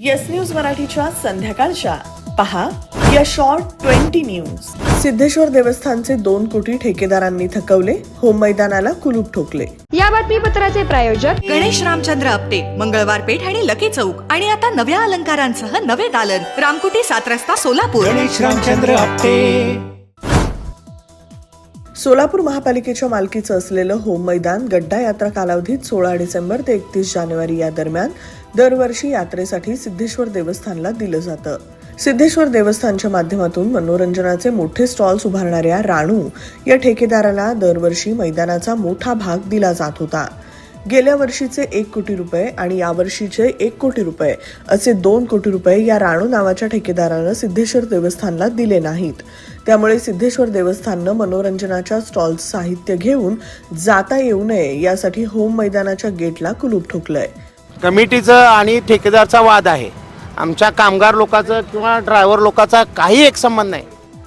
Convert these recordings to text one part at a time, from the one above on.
Yes news मराठीच्या संध्याकाळच्या. पहा या शॉर्ट ट्वेंटी न्यूज सिद्धेश्वर देवस्थानचे दोन कोटी ठेकेदारांनी थकवले होम मैदानाला कुलूप ठोकले. या बातमीपत्राचे प्रायोजक गणेश रामचंद्र आपटे मंगळवार पेठ आणि लकी चौक आणि आता नव्या अलंकारांसह नवे दालन. रामकुटी सात रस्ता सोलापूर. गणेश रामचंद्र आपटे. सोलापूर महापालिकेच्या मालकीचं असलेलं होम मैदान गड्डा यात्रा कालावधीत सोळा डिसेंबर ते एकतीस जानेवारी या दरम्यान दरवर्षी यात्रेसाठी सिद्धेश्वर देवस्थानला दिलं जातं. सिद्धेश्वर देवस्थानच्या माध्यमातून मनोरंजनाचे मोठे स्टॉल्स उभारणाऱ्या राणू या ठेकेदाराला दरवर्षी मैदानाचा मोठा भाग दिला जात होता. गेल्या वर्षीचे एक कोटी रुपये आणि यावर्षीचे एक कोटी रुपये असे दोन कोटी रुपये या राणू नावाच्या ठेकेदारानं सिद्धेश्वर देवस्थानला दिले नाहीत. त्यामुळे सिद्धेश्वर देवस्थाननं मनोरंजनाच्या स्टॉल्स साहित्य घेऊन जाता येऊ नये यासाठी होम मैदानाच्या गेटला कुलूप ठोकलंय. कमिटीचं आणि ठेकेदारचा वाद आहे. आमच्या कामगार लोकांचं किंवा ड्रायव्हर लोकांचा काही एक संबंध नाही.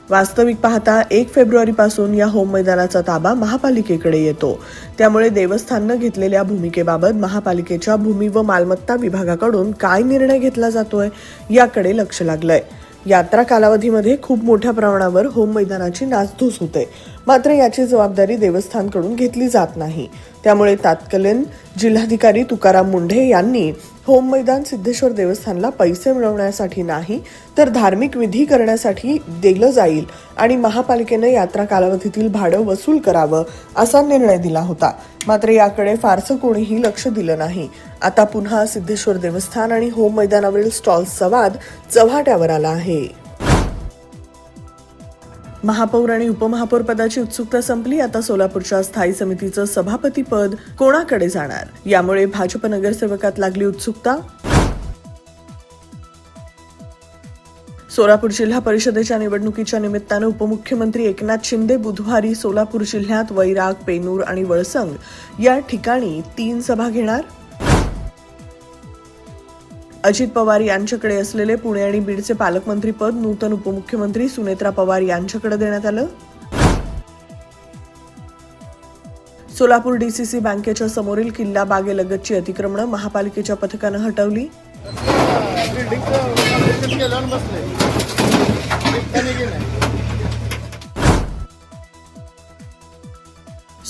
वास्तविक पाहता एक फेब्रुवारीपासून या होम मैदानाचा ताबा महापालिकेकडे येतो. त्यामुळे देवस्थाननं घेतलेल्या भूमिकेबाबत महापालिकेच्या भूमी व मालमत्ता विभागाकडून काय निर्णय घेतला जातोय याकडे लक्ष लागलंय. यात्रा कालावधीमध्ये खूप मोठ्या प्रमाणावर होम मैदानाची नासधूस होते. मात्र याची जबाबदारी देवस्थानकडून घेतली जात नाही. त्यामुळे तात्कालीन जिल्हाधिकारी तुकाराम मुंढे यांनी होम मैदान सिद्धेश्वर देवस्थानला पैसे मिळवण्यासाठी नाही तर धार्मिक विधी करण्यासाठी दिलं जाईल आणि महापालिकेनं यात्रा कालावधीतील भाडं वसूल करावं असा निर्णय दिला होता. मात्र याकडे फारसं कोणीही लक्ष दिलं नाही. आता पुन्हा सिद्धेश्वर देवस्थान आणि होम मैदानावरील स्टॉल्सचा वाद चव्हाट्यावर आला आहे. महापौर आणि उपमहापौर पदाची उत्सुकता संपली आता सोलापूरच्या स्थायी समितीचं सभापती पद कोणाकडे जाणार? यामुळे भाजप नगरसेवकात लागली उत्सुकता. सोलापूर जिल्हा परिषदेच्या निवडणुकीच्या निमित्तानं उपमुख्यमंत्री एकनाथ शिंदे बुधवारी सोलापूर जिल्ह्यात वैराग पेनूर आणि वळसंग या ठिकाणी तीन सभा घेणार. अजित पवार यांच्याकडे असलेले पुणे आणि बीडचे पालकमंत्री पद नूतन उपमुख्यमंत्री सुनेत्रा पवार यांच्याकडे देण्यात आलं. सोलापूर डीसीसी बँकेच्या समोरील किल्ला बागेलगतची अतिक्रमणं महापालिकेच्या पथकानं हटवली.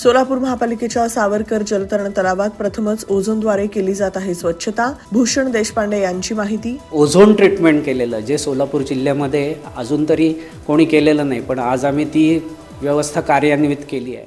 सोलापूर महापालिकेच्या सावरकर जलतरण तलावात प्रथमच ओझोनद्वारे केली जात आहे स्वच्छता. भूषण देशपांडे यांची माहिती. ओझोन ट्रीटमेंट केलेलं जे सोलापूर जिल्ह्यामध्ये अजून तरी कोणी केलेलं नाही पण आज आम्ही ती व्यवस्था कार्यान्वित केली आहे.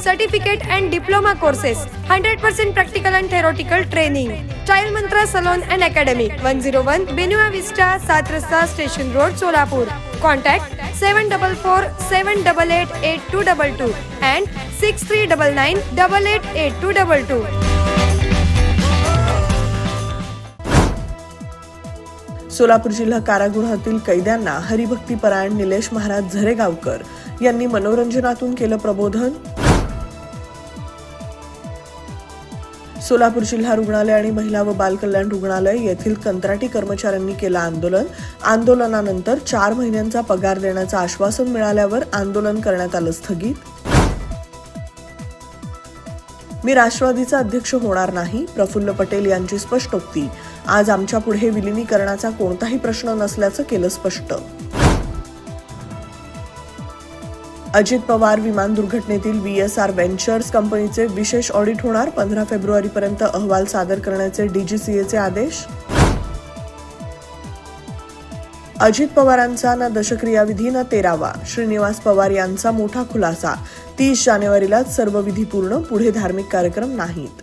certificate and diploma courses hundred percent practical and theoretical training child Mantra salon and academy one zero one Buena Vista सात रस्ता station road Solapur contact seven double four seven double eight eight two double two and six three double nine double eight eight two double two Solapur जिल्हा कारागृहातील कैद्यांना हरिभक्तीपरायण निलेश महाराज झरेगावकर यांनी मनोरंजनातून केलं प्रबोधन. सोलापूर जिल्हा रुग्णालय आणि महिला व बाल कल्याण रुग्णालय येथील कंत्राटी कर्मचाऱ्यांनी केलं आंदोलन. आंदोलनानंतर चार महिन्यांचा पगार देण्याचं आश्वासन मिळाल्यावर आंदोलन करण्यात आलं स्थगित. मी राष्ट्रवादीचा अध्यक्ष होणार नाही प्रफुल्ल पटेल यांची स्पष्टोक्ती. आज आमच्या पुढे विलिनीकरणाचा कोणताही प्रश्न नसल्याचं केलं स्पष्ट. अजित पवार विमान दुर्घटनेतील व्ही एस आर व्हेंचर्स कंपनीचे विशेष ऑडिट होणार. पंधरा फेब्रुवारीपर्यंत अहवाल सादर करण्याचे डीजीसीएचे आदेश. अजित पवारांचा ना दशक्रियाविधी ना तेरावा. श्रीनिवास पवार यांचा मोठा खुलासा. तीस जानेवारीलाच सर्व विधी पूर्ण. पुढे धार्मिक कार्यक्रम नाहीत.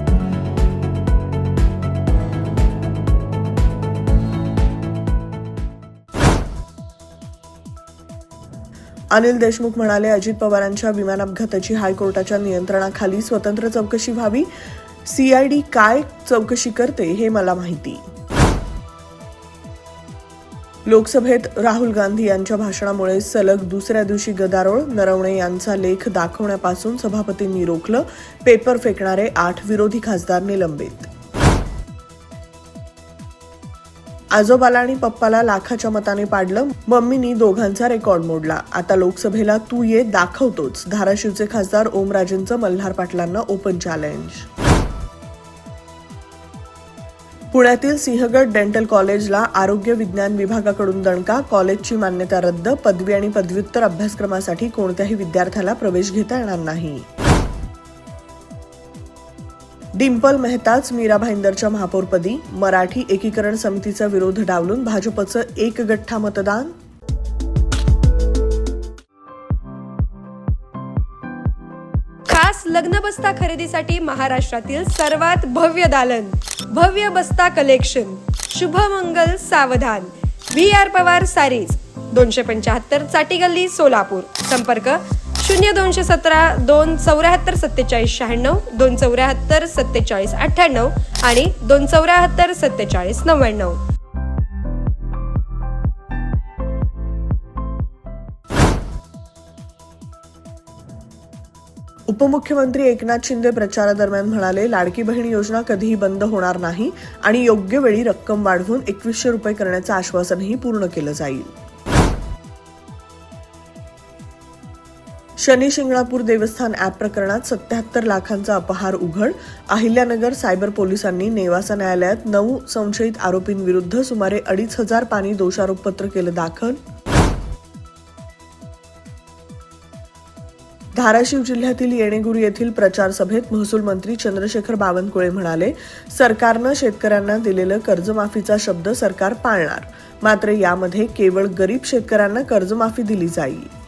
अनिल देशमुख म्हणाले अजित पवारांच्या विमान अपघाताची हायकोर्टाच्या नियंत्रणाखाली स्वतंत्र चौकशी व्हावी. सीआयडी काय चौकशी करते हे मला माहिती. लोकसभेत राहुल गांधी यांच्या भाषणामुळे सलग दुसऱ्या दिवशी गदारोळ. नरवणे यांचा लेख दाखवण्यापासून सभापतींनी रोखलं. पेपर फेकणारे आठ विरोधी खासदार निलंबित. आजोबाला आणि पप्पाला लाखाच्या मताने पाडलं मम्मीनी दोघांचा रेकॉर्ड मोडला. आता लोकसभेला तू ये दाखवतोच. धाराशिवचे खासदार ओमराजेंचं मल्हार पाटलांना ओपन चॅलेंज पुण्यातील सिंहगड डेंटल कॉलेजला आरोग्य विज्ञान विभागाकडून दणका कॉलेजची मान्यता रद्द पदवी आणि पदव्युत्तर अभ्यासक्रमासाठी कोणत्याही विद्यार्थ्याला प्रवेश घेता येणार नाही. डिंपल मेहताच मीरा भाईंदरच्या महापौरपदी मराठी एकीकरण समितीचा विरोध डावलून भाजपचं एक गठ्ठा मतदान? खास लग्न बस्ता खरेदीसाठी महाराष्ट्रातील सर्वात भव्य दालन भव्य बस्ता कलेक्शन शुभमंगल सावधान. व्ही आर पवार सारीज दोनशे पंच्याहत्तर चाटी गल्ली सोलापूर. संपर्क शून्य दोनशे सतरा दोन चौऱ्याहत्तर सत्तेचाळीस शहाण्णव दोन चौऱ्याहत्तर सत्तेचाळीस अठ्ठ्याण्णव आणि दोन चौऱ्याहत्तर सत्तेचाळीस नव्याण्णव. उपमुख्यमंत्री एकनाथ शिंदे प्रचारादरम्यान म्हणाले लाडकी बहीण योजना कधीही बंद होणार नाही आणि योग्य वेळी रक्कम वाढवून एकवीसशे रुपये करण्याचं आश्वासनही पूर्ण केलं जाईल. शनी शिंगणापूर देवस्थान ॲप प्रकरणात सत्याहत्तर लाखांचा अपहार उघड. अहिल्यानगर सायबर पोलिसांनी नेवासा न्यायालयात नऊ संशयित आरोपींविरुद्ध सुमारे अडीच हजार पाणी दोषारोपपत्र केलं दाखल. धाराशिव जिल्ह्यातील येणेगुरी येथील प्रचार सभेत महसूल मंत्री चंद्रशेखर बावनकुळे म्हणाले सरकारनं शेतकऱ्यांना दिलेलं कर्जमाफीचा शब्द सरकार पाळणार. मात्र यामध्ये केवळ गरीब शेतकऱ्यांना कर्जमाफी दिली जाईल.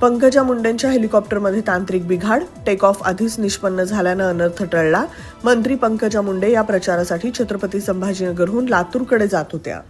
पंकजा मुंडेंच्या हेलिकॉप्टरमध्ये तांत्रिक बिघाड टेक ऑफ आधीच निष्पन्न झाल्यानं अनर्थ टळला. मंत्री पंकजा मुंडे या प्रचारासाठी छत्रपती संभाजीनगरहून लातूरकडे जात होत्या.